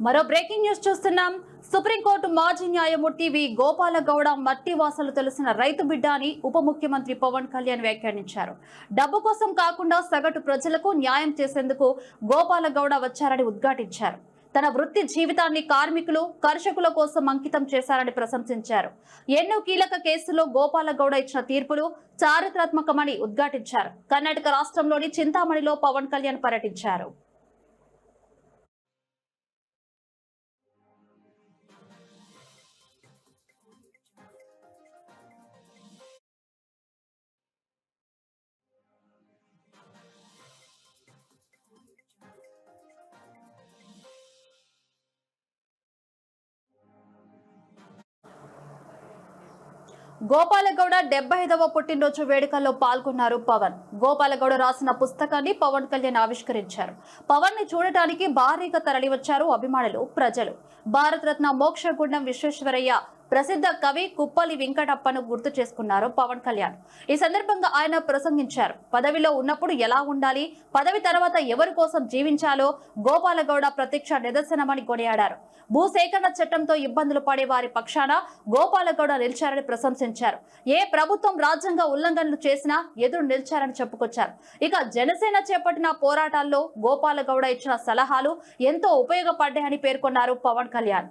మరో breaking news చూస్తున్నాం. Supreme court మాజీ న్యాయమూర్తి వి. గోపాలగౌడ మట్టి వాసలు తెలిసిన రైతు బిడ్డ అని ఉప ముఖ్యమంత్రి పవన్ కళ్యాణ్ వ్యాఖ్యానించారు. డబ్బు కోసం కాకుండా సగటు ప్రజలకు న్యాయం చేసేందుకు గోపాలగౌడ వచ్చారని ఉద్ఘాటించారు. తన వృత్తి జీవితాన్ని కార్మికులు కర్షకుల కోసం అంకితం చేశారని ప్రశంసించారు. ఎన్నో కీలక కేసుల్లో గోపాల గౌడ ఇచ్చిన తీర్పులు చారిత్రాత్మకమని ఉద్ఘాటించారు. కర్ణాటక రాష్ట్రంలోని చింతామణిలో పవన్ కళ్యాణ్ పర్యటించారు. గోపాలగౌడ డెబ్బై ఐదవ పుట్టినరోజు వేడుకల్లో పాల్గొన్నారు పవన్. గోపాలగౌడ రాసిన పుస్తకాన్ని పవన్ కళ్యాణ్ ఆవిష్కరించారు. పవన్ని చూడటానికి భారీగా తరలివచ్చారు అభిమానులు ప్రజలు. భారతరత్న మోక్షగుండం విశ్వేశ్వరయ్య ప్రసిద్ధ కవి కుప్పలి వెంకటప్పను గుర్తు చేసుకున్నారు పవన్ కళ్యాణ్. ఈ సందర్భంగా ఆయన ప్రసంగించారు. పదవిలో ఉన్నప్పుడు ఎలా ఉండాలి? పదవి తర్వాత ఎవరి కోసం జీవించాలో? గోపాలగౌడ ప్రత్యక్ష నిదర్శనమని కొనియాడారు. భూసేకరణ చట్టంతో ఇబ్బందులు పడే వారి పక్షాన గోపాలగౌడ నిలిచారని ప్రశంసించారు. ఏ ప్రభుత్వం రాజ్యాంగ ఉల్లంఘనలు చేసినా ఎదురు నిలిచారని చెప్పుకొచ్చారు. ఇక జనసేన చేపట్టిన పోరాటాల్లో గోపాలగౌడ ఇచ్చిన సలహాలు ఎంతో ఉపయోగపడ్డాయని పేర్కొన్నారు పవన్ కళ్యాణ్.